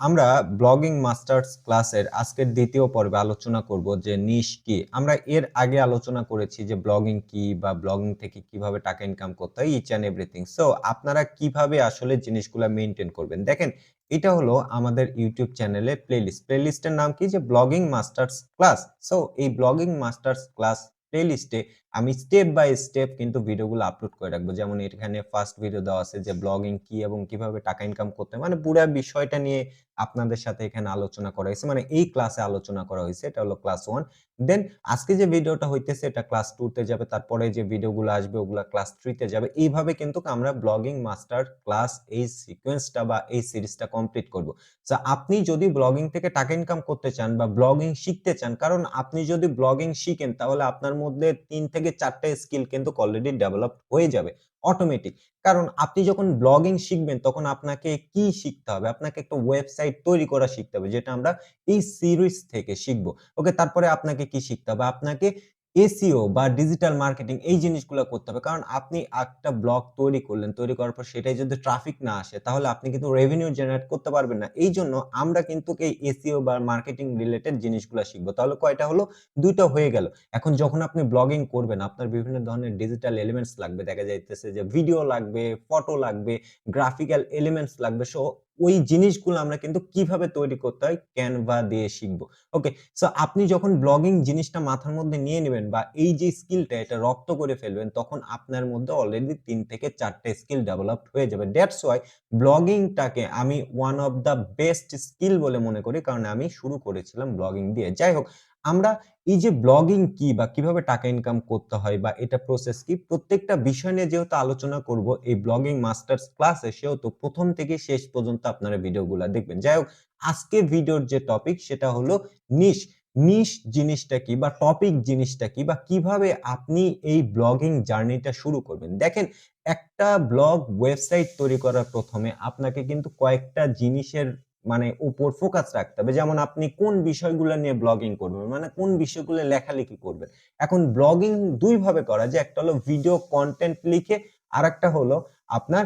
আমরা blogging masters ক্লাসের আজকের দ্বিতীয় পর্বে আলোচনা করব যে নিশ কি। আমরা এর আগে আলোচনা করেছি যে ব্লগিং কি বা ব্লগিং থেকে কীভাবে টাকা ইনকাম করতে হয় ইচ অ্যান্ড এভরিথিং সো আপনারা কীভাবে আসলে জিনিসগুলো মেনটেন করবেন? দেখেন, এটা হলো আমাদের ইউটিউব চ্যানেলের প্লেলিস্ট প্লেলিস্টের নাম কি? যে ব্লগিং মাস্টার্স ক্লাস সো এই ব্লগিং মাস্টার্স ক্লাস প্লেলিস্টে আমি স্টেপ বাই স্টেপ কিন্তু ভিডিওগুলো আপলোড করে রাখব। যেমন এখানে ফার্স্ট ভিডিও দেওয়া আছে যে ব্লগিং কি এবং কীভাবে টাকা ইনকাম করতে মানে পুরো বিষয়টা নিয়ে আপনাদের সাথে এখানে আলোচনা করা হয়েছে। মানে এই ক্লাসে আলোচনা করা হয়েছে। এটা হলো ক্লাস ওয়ান দেন আজকে যে ভিডিওটা হইতেছে, এটা ক্লাস টু তে যাবে। তারপরে যে ভিডিওগুলো আসবে, ওগুলা ক্লাস থ্রি তে যাবে। এইভাবে কিন্তু আমরা ব্লগিং মাস্টার ক্লাস এই সিকোয়েন্সটা বা এই সিরিজটা কমপ্লিট করব। আপনি যদি ব্লগিং থেকে টাকা ইনকাম করতে চান বা ব্লগিং শিখতে চান, কারণ আপনি যদি ব্লগিং শিখেন, তাহলে আপনার মধ্যে তিন থেকে চারটে স্কিল কিন্তু অলরেডি ডেভেলপ হয়ে যাবে অটোমেটিক কারণ আপনি যখন ব্লগিং শিখবেন, তখন আপনাকে কি শিখতে হবে? আপনাকে একটা ওয়েবসাইট তৈরি করা শিখতে হবে, যেটা আমরা এই সিরিজ থেকে শিখব। ওকে তারপরে আপনাকে কি শিখতে হবে? আপনাকে এসিও বা ডিজিটাল মার্কেটিং এই জিনিসগুলো করতে হবে। কারণ আপনি একটা ব্লগ তৈরি করলেন, তৈরি করার পর সেটাই যদি ট্রাফিক না আসে, তাহলে আপনি কিন্তু রেভিনিউ জেনারেট করতে পারবেন না। এই জন্য আমরা কিন্তু এই এসিও বা মার্কেটিং রিলেটেড জিনিসগুলো শিখব। তাহলে কয়টা হলো? দুইটা হয়ে গেল। এখন যখন আপনি ব্লগিং করবেন, আপনার বিভিন্ন ধরনের ডিজিটাল এলিমেন্টস লাগবে। দেখা যাইতেছে যে ভিডিও লাগবে ফটো লাগবে গ্রাফিক্যাল এলিমেন্টস লাগবে। সো ওই জিনিসগুলো আমরা কিন্তু কীভাবে তৈরি করতে হয় ক্যানভা দিয়ে শিখব। ওকে সো আপনি যখন ব্লগিং জিনিসটা মাথার মধ্যে নিয়ে নেবেন বা এই যে স্কিলটা এটা রপ্ত করে ফেলবেন, তখন আপনার মধ্যে অলরেডি তিন থেকে চারটে স্কিল ডেভেলপ হয়ে যাবে। দ্যাটস ওয়াই ব্লগিংটাকে আমি one of the best skill বলে মনে করি, কারণ আমি শুরু করেছিলাম ব্লগিং দিয়ে। যাই হোক আমরা এই যে ব্লগিং কি বা কীভাবে টাকা ইনকাম করতে হয় বা এটা প্রসেস কি, প্রত্যেকটা বিষয় নিয়ে যেহেতু আলোচনা করব, এই ব্লগিং মাস্টার্স ক্লাসে সেহেতু প্রথম থেকে শেষ পর্যন্ত আপনারা ভিডিওগুলো দেখবেন। যাই হোক, আজকে ভিডিওর যে টপিক সেটা হলো নিশ নিশ জিনিসটা কি বা টপিক জিনিসটা কি বা কীভাবে আপনি এই ব্লগিং জার্নিটা শুরু করবেন? দেখেন, একটা ব্লগ ওয়েবসাইট তৈরি করার প্রথমে আপনাকে কিন্তু কয়েকটা জিনিসের মানে উপর ফোকাস রাখতে হবে। যেমন আপনি কোন বিষয়গুলো নিয়ে ব্লগিং করবেন মানে কোন বিষয়গুলো লেখালেখি করবেন। এখন ব্লগিং দুই ভাবে করা যায়, একটা হলো ভিডিও কন্টেন্ট লিখে আর একটা হলো আপনার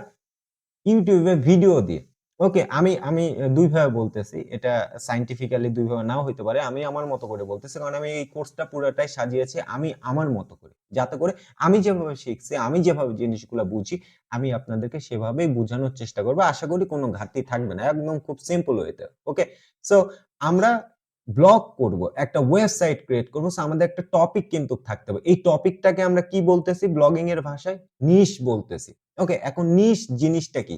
ইউটিউবে ভিডিও দিয়ে। ওকে আমি আমি দুই ভাবে বলতেছি। এটা সাইন্টিফিক্যালি দুই ভাবে নাও হইতে পারে, আমি আমার মতো করে বলতেছি, কারণ আমি এই কোর্সটা পুরোটাই সাজিয়েছি, আমি আমার মতো করে। যাতে করে আমি যেভাবে শিখছি, আমি যেভাবে জিনিসগুলো বুঝি, আমি আপনাদেরকে সেভাবেই বোঝানোর চেষ্টা করব। আশা করি কোনো ঘাটতি থাকবে না, একদম খুব সিম্পল হইতে ওকে সো আমরা ব্লগ করব, একটা ওয়েবসাইট ক্রিয়েট করব আমাদের একটা টপিক কিন্তু থাকতে হবে। এই টপিকটাকে আমরা কি বলতেছি? ব্লগিং এর ভাষায় নিশ বলতেছি ওকে এখন নিশ জিনিসটা কি?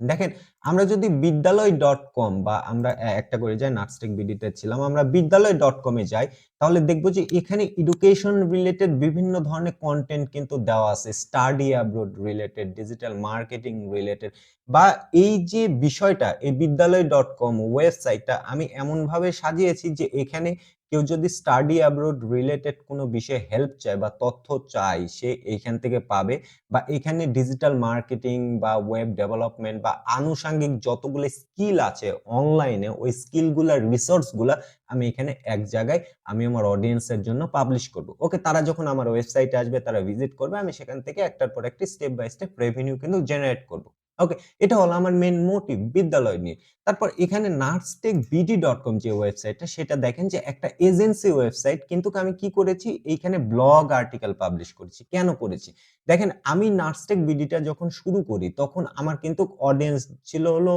দেখেন আমরা যদি বিদ্যালয় ডট কম বা আমরা একটা করে যাই নাটস্টেক বিডিতে ছিলাম, আমরা বিদ্যালয় ডট কমে যাই, তাহলে দেখব যে এখানে এডুকেশন রিলেটেড বিভিন্ন ধরনের কন্টেন্ট কিন্তু দেওয়া আছে study abroad related digital marketing related বা এই যে বিষয়টা, এই বিদ্যালয় ডট কম ওয়েবসাইটটা আমি এমনভাবে সাজিয়েছি যে এখানে কেউ যদি স্টাডি অ্যাব্রোড রিলেটেড কোনো বিষয়ে হেল্প চায় বা তথ্য চায়, সে এইখান থেকে পাবে, বা এখানে ডিজিটাল মার্কেটিং বা ওয়েব ডেভেলপমেন্ট বা আনুষাঙ্গিক যতগুলো স্কিল আছে অনলাইনে ওই স্কিলগুলার রিসোর্সগুলা আমি এখানে এক জায়গায় আমি আমার অডিয়েন্সের জন্য পাবলিশ করব। ওকে তারা যখন আমার ওয়েবসাইটে আসবে, তারা ভিজিট করবে, আমি সেখান থেকে একটার পর একটি স্টেপ বাই স্টেপ রেভিনিউ কিন্তু জেনারেট করব। ওকে এটা হলো আমার মেন মোটিভ বিদ্যালয় নিয়ে। তারপর এখানে নার্সটেক বিডি ডট কম যে ওয়েবসাইটটা সেটা দেখেন যে একটা এজেন্সি ওয়েবসাইট কিন্তু আমি কি করেছি? এইখানে ব্লগ আর্টিকেল পাবলিশ করেছি। কেন করেছি? দেখেন, আমি নার্সটেক বিডিটা যখন শুরু করি, তখন আমার কিন্তু অডিয়েন্স ছিল হলো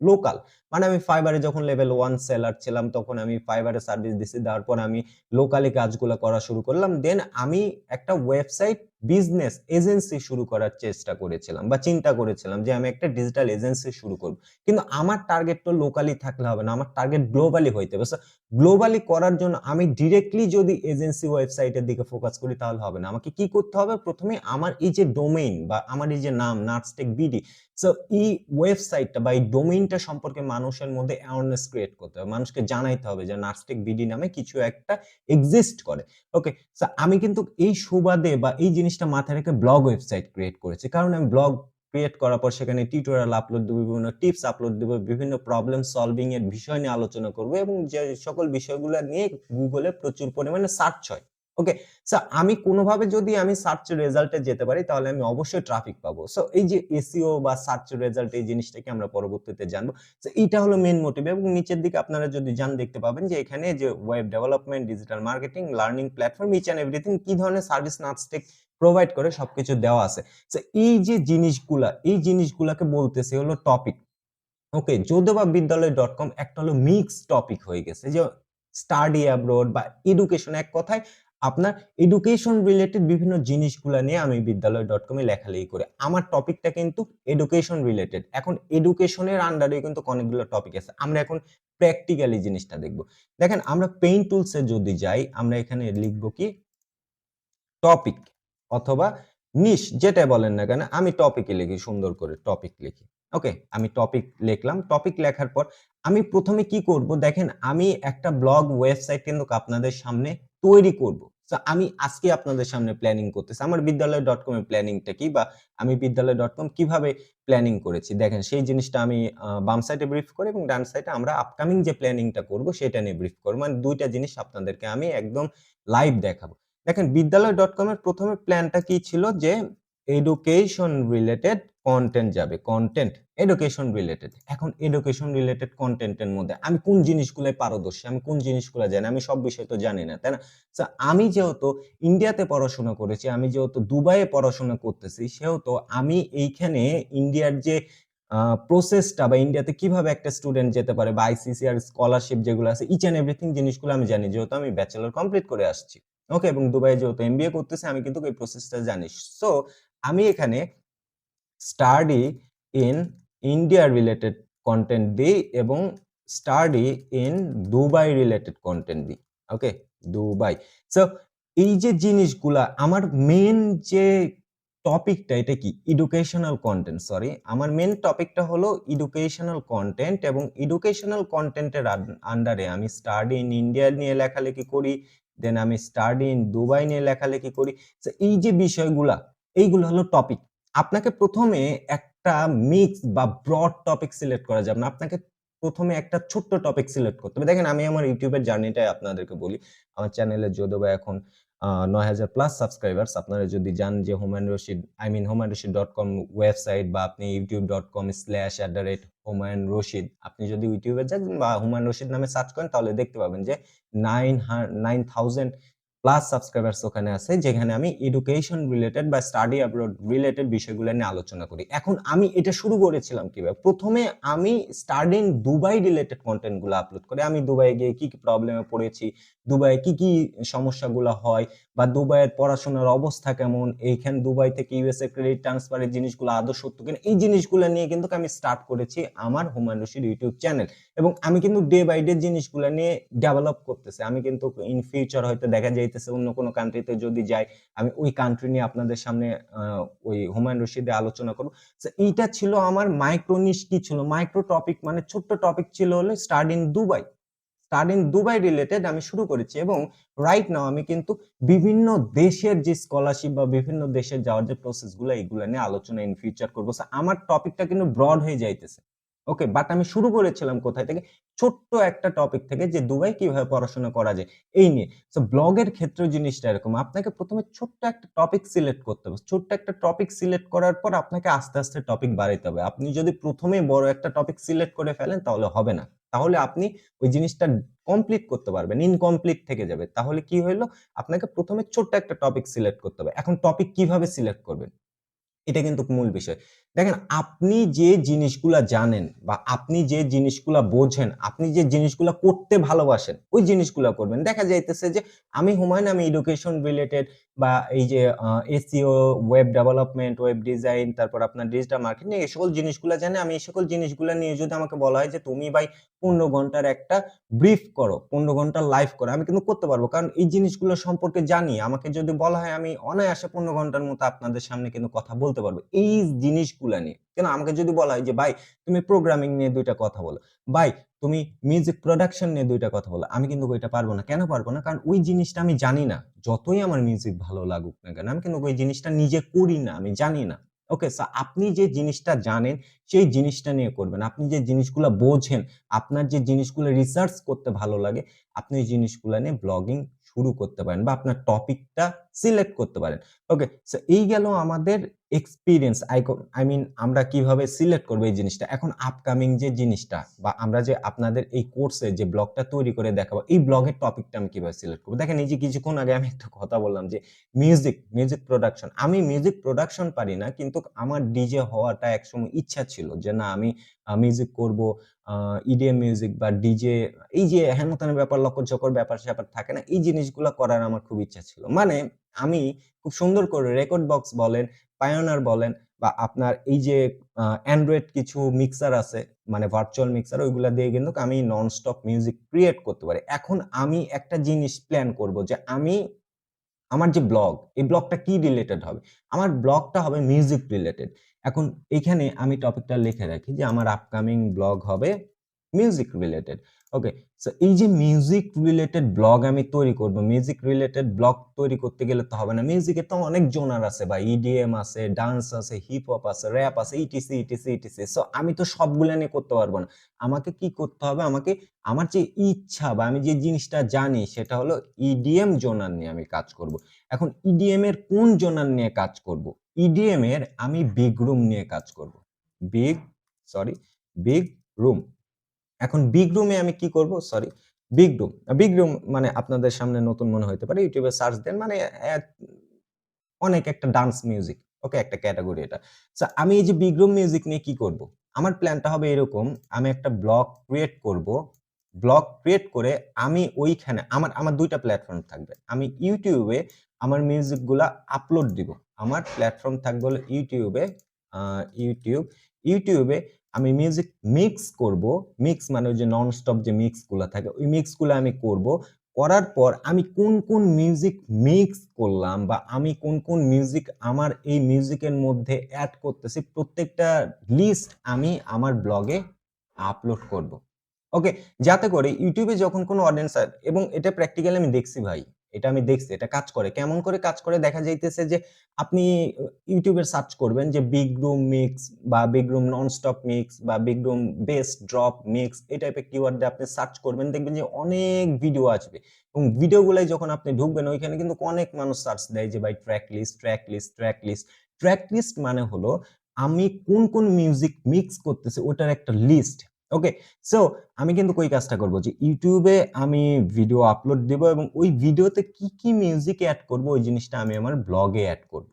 লোকাল মানে আমি ফাইবারে যখন লেভেল ওয়ান সেলার ছিলাম, তখন আমি ফাইবারে সার্ভিস দিছি, তারপর পর আমি লোকালি কাজগুলো করা শুরু করলাম। দেন আমি একটা ওয়েবসাইট বিজনেস এজেন্সি শুরু করার চেষ্টা করেছিলাম বা চিন্তা করেছিলাম যে আমি একটা ডিজিটাল এজেন্সি শুরু করব। কিন্তু আমার টার্গেট তো লোকালি থাকলে হবে না, আমার টার্গেট গ্লোবালি হইতে হবে। গ্লোবালি করার জন্য আমি ডিরেক্টলি যদি এজেন্সি ওয়েবসাইটের দিকে ফোকাস করি তাহলে হবে না। আমাকে কি করতে হবে? প্রথমে আমার এই যে ডোমেইন বা আমার এই যে নাম, নার্সটেক বিডি সো এই ওয়েবসাইটটা বা এই ডোমেইনটা সম্পর্কে মানুষের মধ্যে অ্যাওয়ারনেস ক্রিয়েট করতে হবে। মানুষকে জানাইতে হবে যে নার্সটেক বিডি নামে কিছু একটা এক্সিস্ট করে। ওকে সো আমি কিন্তু এই সুবাদে বা এই জিনিসটা মাথায় রেখে ব্লগ ওয়েবসাইট ক্রিয়েট করেছি কারণ আমি ব্লগ ক্রিয়েট করার পর সেখানে টিউটোরিয়াল আপলোড দেবো বিভিন্ন টিপস আপলোড দেবো বিভিন্ন প্রবলেম সলভিং এর বিষয় নিয়ে আলোচনা করব এবং যে সকল বিষয়গুলো নিয়ে গুগলে প্রচুর পরিমাণে সার্চ হয় ওকে? সো আমি কোনোভাবে যদি আমি সার্চ রেজাল্টে যেতে পারি তাহলে আমি অবশ্যই ট্রাফিক পাবো। সো এই যে এসইও বা সার্চ রেজাল্ট এই জিনিসটাকে আমরা পরবর্তীতে জানব। সো এইটা হলো মেইন মোটিভ এবং নিচের দিকে আপনারা যদি যান দেখতে পাবেন যে এখানে যে web development, digital marketing, learning platform each and everything কি ধরনের সার্ভিস নাটসটেক প্রোভাইড করে সবকিছু দেওয়া আছে। সো এই যে জিনিসগুলা, এই জিনিসগুলাকে বলতেছে হলো টপিক। ওকে? যদিও বিদ্যালয় ডট কম একটা হলো মিক্সড টপিক হয়ে গেছে। যে স্টাডি অ্যাব্রোড বা এডুকেশন এক কথায় আপনার এডুকেশন রিলেটেড বিভিন্ন জিনিসগুলা নিয়ে আমি বিদ্যালয় ডট কমে লেখালেখি করি। আমার টপিকটা কিন্তু এডুকেশন রিলেটেড। এখন এডুকেশনের আন্ডারে কিন্তু অনেকগুলো টপিক আছে। আমরা এখন প্র্যাকটিক্যালি জিনিসটা দেখব। দেখেন আমরা পেইন্ট টুলস যদি যাই আমরা এখানে লিখব কি? টপিক অথবা নিশ যেটাই বলেন না কেন, আমি টপিকে লিখি, সুন্দর করে টপিক লিখি। ওকে? আমি টপিক লিখলাম। টপিক লেখার পর আমি প্রথমে কি করব দেখেন, আমি একটা ব্লগ ওয়েবসাইট কিন্তু আপনাদের সামনে তৈরি করব। সো আমি আজকে আপনাদের সামনে প্ল্যানিং করতেছি। আমার বিদ্যালয় ডট কম এর প্ল্যানিংটা কি বা আমি বিদ্যালয় ডট কম কীভাবে প্ল্যানিং করেছি। দেখেন, সেই জিনিসটা আমি বাম সাইডে ব্রিফ করি এবং ডান সাইডে আমরা আপকামিং যে প্ল্যানিংটা করব, সেটা নিয়ে ব্রিফ করব। মানে দুইটা জিনিস আপনাদেরকে আমি একদম লাইভ দেখাবো। দেখেন বিদ্যালয় ডট কম এর ১ম প্ল্যানটা কি ছিল যে এডুকেশন রিলেটেড কন্টেন্ট যাবে। Content education related. এখন এডুকেশন রিলেটেড কনটেন্ট এর মধ্যে আমি কোন জিনিসগুলায় পারদর্শী, আমি কোন জিনিসগুলো জানি, আমি সব বিষয় তো জানি না, তাই না? আমি যেহেতু ইন্ডিয়াতে পড়াশোনা করেছি, আমি যেহেতু দুবাইয়ে পড়াশোনা করতেছি, সেহেতু আমি এইখানে ইন্ডিয়ার যে প্রসেসটা বা ইন্ডিয়াতে কীভাবে একটা স্টুডেন্ট যেতে পারে বা আইসিসিআর স্কলারশিপ যেগুলো আছে ইচ অ্যান্ড এভরিথিং জিনিসগুলো আমি জানি। যেহেতু আমি ব্যাচেলর কমপ্লিট করে আসছি। ওকে? এবং দুবাইয়ে যেহেতু এমবিএ করতেছি, আমি কিন্তু এই প্রসেসটা জানি। সো আমি এখানে study in India related content দিই এবং study in Dubai related content দিই। ওকে? দুবাই। সো এই যে জিনিসগুলা, আমার মেন যে টপিকটা এটা কি? Educational content sorry. আমার মেন টপিকটা হলো এডুকেশনাল কন্টেন্ট এবং এডুকেশনাল কন্টেন্টের আন্ডারে আমি স্টাডি ইন ইন্ডিয়া নিয়ে লেখালেখি করি। দেন আমি স্টাডি ইন দুবাই নিয়ে লেখালেখি করি। এই যে বিষয়গুলা, এইগুলো হলো টপিক। আপনাকে প্রথমে একটা মিক্স বা ব্রড টপিক সিলেক্ট করা যাবে না। আপনাকে প্রথমে একটা ছোট্ট টপিক সিলেক্ট করতে হবে। দেখেন আমি আমার ইউটিউবের জার্নিটাই আপনাদেরকে বলি। আমার চ্যানেলে যদিও বা এখন আ ৯০০০ প্লাস সাবস্ক্রাইবার্স। আপনারা যদি যান যে Humayun Rashid I mean Humayun Rashid dot com website বা আপনি YouTube dot com slash at the rate Humayun Rashid আপনি যদি ইউটিউবে যান বা হুমায়ুন রশিদ নামে সার্চ করেন, তাহলে দেখতে পাবেন যে নাইন নাইন 9000 প্লাস সাবস্ক্রাইবার্স ওখানে আছে যেখানে আমি এডুকেশন রিলেটেড বা স্টাডি অ্যাব্রড রিলেটেড বিষয়গুলো নিয়ে আলোচনা করি। এখন আমি এটা শুরু করেছিলাম কীভাবে? প্রথমে আমি স্টাডি ইন দুবাই রিলেটেড কনটেন্টগুলো আপলোড করি। আমি দুবাই গিয়ে কি, কি প্রবলেমে পড়েছি, দুবাইয়ে কি, কি সমস্যাগুলো হয় বা দুবাইয়ের পড়াশোনার অবস্থা কেমন, এইখান দুবাই থেকে ইউএসএ ক্রেডিট ট্রান্সফার এর জিনিসগুলো আদৌ সত্য কিনা এই জিনিসগুলো নিয়ে কিন্তু আমি স্টার্ট করেছি আমার হুমায়ুন রশিদ ইউটিউব চ্যানেল এবং আমি কিন্তু ডে বাই ডে জিনিসগুলো নিয়ে ডেভেলপ করতেছি। আমি কিন্তু ইন ফিউচার হয়তো দেখা যাইতেছে অন্য কোনো কান্ট্রিতে যদি যাই, আমি ওই কান্ট্রি নিয়ে আপনাদের সামনে ওই হুমায়ুন রশিদে আলোচনা করব। এইটা ছিল আমার মাইক্রো নিশ কি ছিল? মাইক্রো টপিক মানে ছোট্ট টপিক ছিল হলো study in Dubai. Study in Dubai related আমি শুরু করেছি এবং রাইট নাও আমি কিন্তু বিভিন্ন দেশের যে স্কলারশিপ বা বিভিন্ন দেশে যাওয়ার যে প্রসেসগুলা নিয়ে আলোচনা ইন ফিউচার করব। আমার টপিকটা কিন্তু ব্রড হয়ে যাইতেছে। ওকে? বাট আমি শুরু করেছিলাম কোথায় থেকে? ছোট্ট একটা টপিক থেকে যে দুবাই কীভাবে পড়াশোনা করা যায় এই নিয়ে। সো ব্লগের ক্ষেত্রে জিনিসটা এরকম। আপনাকে প্রথমে ছোট্ট একটা টপিক সিলেক্ট করতে হবে। ছোট্ট একটা টপিক সিলেক্ট করার পর আপনাকে আস্তে, আস্তে টপিক বাড়াইতে হবে। আপনি যদি ১ম এই বড় একটা টপিক সিলেক্ট করে ফেলেন তাহলে হবে না। তাহলে আপনি ওই জিনিসটা কমপ্লিট করতে পারবেন। ইনকমপ্লিট থেকে যাবে। তাহলে কি হইল? আপনাকে প্রথমে ছোট্ট একটা টপিক সিলেক্ট করতে হবে। এখন টপিক কীভাবে সিলেক্ট করবেন? এটা কিন্তু মূল বিষয়। দেখেন আপনি যে জিনিসগুলা জানেন বা আপনি যে জিনিসগুলা বোঝেন, আপনি যে জিনিসগুলা করতে ভালোবাসেন, ওই জিনিসগুলা করবেন। দেখা যাইতেছে যে আমি হুমায়ুন আমি এডুকেশন রিলেটেড বা এই যে আ SEO, web development, web design তারপর আপনার ডিজিটাল মার্কেটিং এই সকল জিনিসগুলো জানে আমি এই সকল জিনিসগুলা নিয়ে যদি আমাকে বলা হয় যে তুমি ভাই ১৫ ঘণ্টার একটা ব্রিফ করো, ১৫ ঘণ্টার লাইভ করো। আমি কিন্তু করতে পারব কারণ এই জিনিসগুলো সম্পর্কে জানি। আমাকে যদি বলা হয় আমি অনায়াসে ১৫ ঘণ্টার মতো আপনাদের সামনে কিন্তু কথা বলতে পারব এই জিনিসগুলো নিয়ে। কেন আমাকে যদি বলা হয় যে ভাই তুমি প্রোগ্রামিং নিয়ে দুইটা কথা বলো। ভাই তুমি মিউজিক প্রোডাকশন নিয়ে দুইটা কথা বলো। আমি কিন্তু ওইটা পারব না। কেন পারব না? কারণ ওই জিনিসটা আমি জানি না। যতই আমার মিউজিক ভালো লাগুক না কেন, আমি কিন্তু ওই জিনিসটা নিজে করি না। আমি জানি না। ওকে? স্যার আপনি যে জিনিসটা জানেন সেই জিনিসটা নিয়ে করবেন। আপনি যে জিনিসগুলো বোঝেন, আপনার যে জিনিসগুলো রিসার্চ করতে ভালো লাগে, আপনি ওই জিনিসগুলো নিয়ে ব্লগিং শুরু করতে পারেন বা আপনার টপিকটা সিলেক্ট করতে পারেন। ওকে, সো এই গেল আমাদের এক্সপেরিয়েন্স আই আই মিন আমরা কীভাবে সিলেক্ট করব এই জিনিসটা। এখন আপকামিং যে জিনিসটা বা আমরা যে আপনাদের এই কোর্সে যে ব্লগটা তৈরি করে দেখাবো, এই ব্লগের টপিকটা আমি কীভাবে সিলেক্ট করব? দেখেন এই যে কিছুক্ষণ আগে আমি একটা কথা বললাম যে মিউজিক, মিউজিক প্রোডাকশন। আমি মিউজিক প্রোডাকশন পারি না কিন্তু আমার ডিজে হওয়াটা একসময় ইচ্ছা ছিল যে না আমি মিউজিক করব, ইডিএম মিউজিক বা ডিজে এই যে হেন-তেন ব্যাপার লকর-চকর ব্যাপার-স্যাপার থাকে না? এই জিনিসগুলো করার আমার খুব ইচ্ছা ছিল। মানে আমি খুব সুন্দর করে রেকর্ড বক্স বলেন, পায়োনিয়ার বলেন বা আপনার এই যে অ্যান্ড্রয়েড কিছু মিক্সার আছে মানে ভার্চুয়াল মিক্সার ওইগুলা দিয়ে কিন্তু আমি নন-স্টপ মিউজিক ক্রিয়েট করতে পারি। এখন আমি একটা জিনিস প্ল্যান করব যে আমি আমার যে ব্লগ, এই ব্লগটা কি রিলেটেড হবে? আমার ব্লগটা হবে মিউজিক রিলেটেড। এখন এইখানে আমি টপিকটা লিখে রাখি যে আমার আপকামিং ব্লগ হবে মিউজিক রিলেটেড। ওকে, সো এই যে মিউজিক রিলেটেড ব্লগ আমি তৈরি করব, মিউজিক রিলেটেড ব্লগ তৈরি করতে গেলে তো হবে না। মিউজিকের তো অনেক জোনার আছে বা ইডিএম আছে, ডান্স আছে, হিপ হপ আছে, র‍্যাপ আছে, ইটিসি, ইটিসি, ইটিসি। সো আমি তো সবগুলো নিয়ে করতে পারব না। আমাকে কি করতে হবে? আমাকে আমার যে ইচ্ছা বা আমি যে জিনিসটা জানি সেটা হলো ইডিএম জোনার নিয়ে আমি কাজ করব। এখন ইডিএম এর কোন জোনার নিয়ে কাজ করব? ইডিএম এর আমি বিগ রুম নিয়ে কাজ করব। Big sorry big room. এখন বিগ রুমে আমি কি করব? Sorry big room. Big room মানে আপনাদের সামনে নতুন মনে হতে পারে। ইউটিউবে সার্চ দেন মানে অনেক একটা ডান্স মিউজিক। ওকে, একটা ক্যাটেগরি এটা। সো আমি এই যে বিগ রুম মিউজিক নিয়ে কি করব? আমার প্ল্যানটা হবে এরকম, আমি একটা ব্লগ ক্রিয়েট করব। ব্লগ ক্রিয়েট করে আমি ওইখানে আমার আমার দুইটা প্ল্যাটফর্ম থাকবে। আমি ইউটিউবে আমার মিউজিকগুলা আপলোড দিব। আমার প্ল্যাটফর্ম থাকবে হলো YouTube, YouTube এ আমি মিউজিক মিক্স করব। মিক্স মানে ওই যে নন-স্টপ যে মিক্সগুলা থাকে, ওই মিক্সগুলা আমি করব। করার পর আমি কোন, কোন মিউজিক মিক্স করলাম বা আমি কোন, কোন মিউজিক আমার এই মিউজিকের মধ্যে অ্যাড করতেছি প্রত্যেকটা লিস্ট আমি আমার ব্লগে আপলোড করব। ওকে, যাতে করে ইউটিউবে যখন কোনো অডিয়েন্স এবং এটা প্র্যাকটিক্যালি আমি দেখছি ভাই। এটা আমি দেখছি। এটা কাজ করে। কেমন করে কাজ করে? দেখা যাইতেছে যে আপনি ইউটিউবে সার্চ করবেন যে বিগ রুম মিক্স বা বিগ রুম নন-স্টপ মিক্স বা big room bass drop mix এই টাইপের কিওয়ার্ড আপনি সার্চ করবেন। দেখবেন যে অনেক ভিডিও আসবে এবং ভিডিওগুলায় যখন আপনি ঢুকবেন ওইখানে কিন্তু অনেক মানুষ সার্চ দেয় যে ভাই track list, track list, track list. Track list মানে হলো আমি কোন, কোন মিউজিক মিক্স করতেছি ওটার একটা লিস্ট। ওকে, সো আমি কিন্তু ওই কাজটা করব যে ইউটিউবে আমি ভিডিও আপলোড দিব এবং ওই ভিডিওতে কি, কি মিউজিক অ্যাড করব ওই জিনিসটা আমি আমার ব্লগে অ্যাড করব।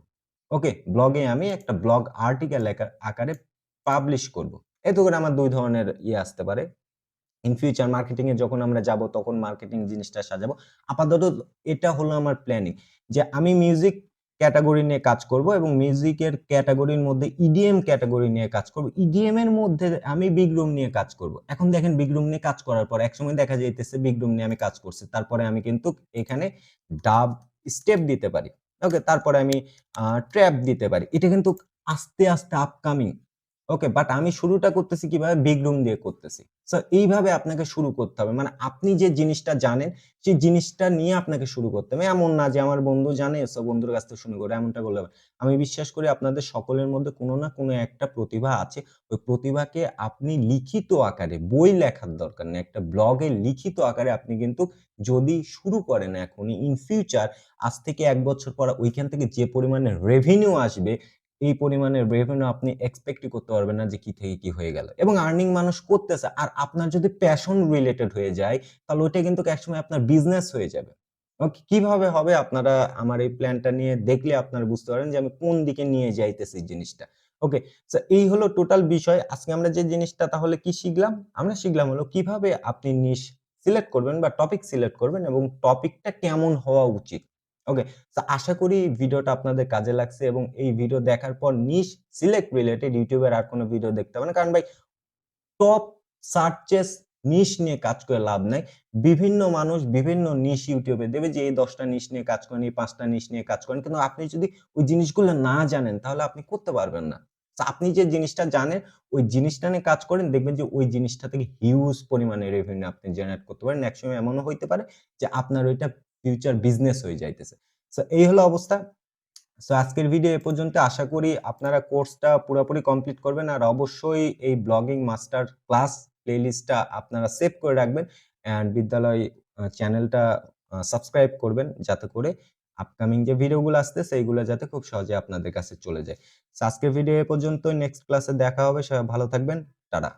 ওকে, ব্লগে আমি একটা ব্লগ আর্টিকেল আকারে পাবলিশ করব। এতে করে আমার দুই ধরনের ইয়ে আসতে পারে। ইন ফিউচার মার্কেটিং এ যখন আমরা যাব তখন মার্কেটিং জিনিসটা সাজাবো। আপাতত এটা হলো আমার প্ল্যানিং যে আমি মিউজিক ক্যাটেগরি নিয়ে কাজ করব এবং মিউজিকের ক্যাটাগরির মধ্যে ইডিএম ক্যাটাগরি নিয়ে কাজ করব। ইডিএম এর মধ্যে আমি বিগ রুম নিয়ে কাজ করব। এখন দেখেন বিগ রুম নিয়ে কাজ করার পর একসময় দেখা যাইতেছে বিগ রুম নিয়ে আমি কাজ করছি। তারপরে আমি কিন্তু এখানে ডাব স্টেপ দিতে পারি। ওকে, তারপরে আমি ট্র্যাপ দিতে পারি। এটা কিন্তু আস্তে, আস্তে আপকামিং। ওকে, বাট আমি শুরুটা করতেছি কীভাবে? বিগ রুম দিয়ে করতেছি। সো এইভাবে আপনাকে শুরু করতে হবে। মানে আপনি যে জিনিসটা জানেন সেই জিনিসটা নিয়ে আপনাকে শুরু করতে হবে। এমন না যে আমার বন্ধু জানে সো বন্ধুর কাছ থেকে শুরু করে এমনটা হবে আমি বিশ্বাস করি আপনাদের সকলের মধ্যে কোনো না কোনো একটা প্রতিভা আছে। ওই প্রতিভাকে আপনি লিখিত আকারে বই লেখার দরকার নেই। একটা ব্লগে লিখিত আকারে আপনি কিন্তু যদি শুরু করেন এখনই ইন ফিউচার আজ থেকে এক বছর পর ওইখান থেকে যে পরিমাণে রেভিনিউ আসবে এই পরিমাণের রেভিনিউ আপনি এক্সপেক্টই করতে পারবেন না যে কি থেকে কি হয়ে গেল। এবং আর্নিং মানুষ করতেছে। আর আপনার যদি প্যাশন রিলেটেড হয়ে যায় তাহলে ওইটা কিন্তু একসময় আপনার বিজনেস হয়ে যাবে। ওকে, কীভাবে হবে আপনারা আমার এই প্ল্যানটা নিয়ে দেখলে আপনারা বুঝতে পারেন যে আমি কোন দিকে নিয়ে যাইতেছি জিনিসটা। ওকে, সো এই হলো টোটাল বিষয়। আজকে আমরা যে জিনিসটা তাহলে কি শিখলাম? আমরা শিখলাম হলো কীভাবে আপনি নিশ সিলেক্ট করবেন বা টপিক সিলেক্ট করবেন এবং টপিকটা কেমন হওয়া উচিত। ওকে, সো আশা করি ভিডিওটা আপনাদের কাজে লাগছে এবং এই ভিডিও দেখার পর নিশ সিলেক্ট রিলেটেড এর আর কোনো ভিডিও দেখতে হবে না। কারণ ভাই টপ সার্চেস নিশ নিয়ে কাজ করে লাভ নাই। বিভিন্ন মানুষ বিভিন্ন নিশ ইউটিউবে দেবে যে এই ১০ টা নিশ নিয়ে কাজ করেন, এই ৫ টা নিশ নিয়ে কাজ করেন। কিন্তু আপনি যদি ওই জিনিসগুলো না জানেন তাহলে আপনি করতে পারবেন না। আপনি যে জিনিসটা জানেন ওই জিনিসটা নিয়ে কাজ করেন দেখবেন যে ওই জিনিসটা থেকে হিউজ পরিমাণে রেভিনিউ আপনি জেনারেট করতে পারেন। একসময় এমনও হইতে পারে যে আপনার ওইটা ফিউচার বিজনেস হয়ে যাইতেছে। সো এই হলো অবস্থা। সো আজকের ভিডিও এ পর্যন্ত। আশা করি আপনারা কোর্সটা পুরোপুরি কমপ্লিট করবেন। আর অবশ্যই এই ব্লগিং মাস্টার ক্লাস প্লেলিস্টটা আপনারা সেভ করে রাখবেন। অ্যান্ড বিদ্যালয় চ্যানেলটা সাবস্ক্রাইব করবেন যাতে করে আপকামিং যে ভিডিওগুলো আসতে সেইগুলো যাতে খুব সহজে আপনাদের কাছে চলে যায়। আজকের ভিডিও এ পর্যন্ত নেক্সট ক্লাসে দেখা হবে। সবাই ভালো থাকবেন। টাটা।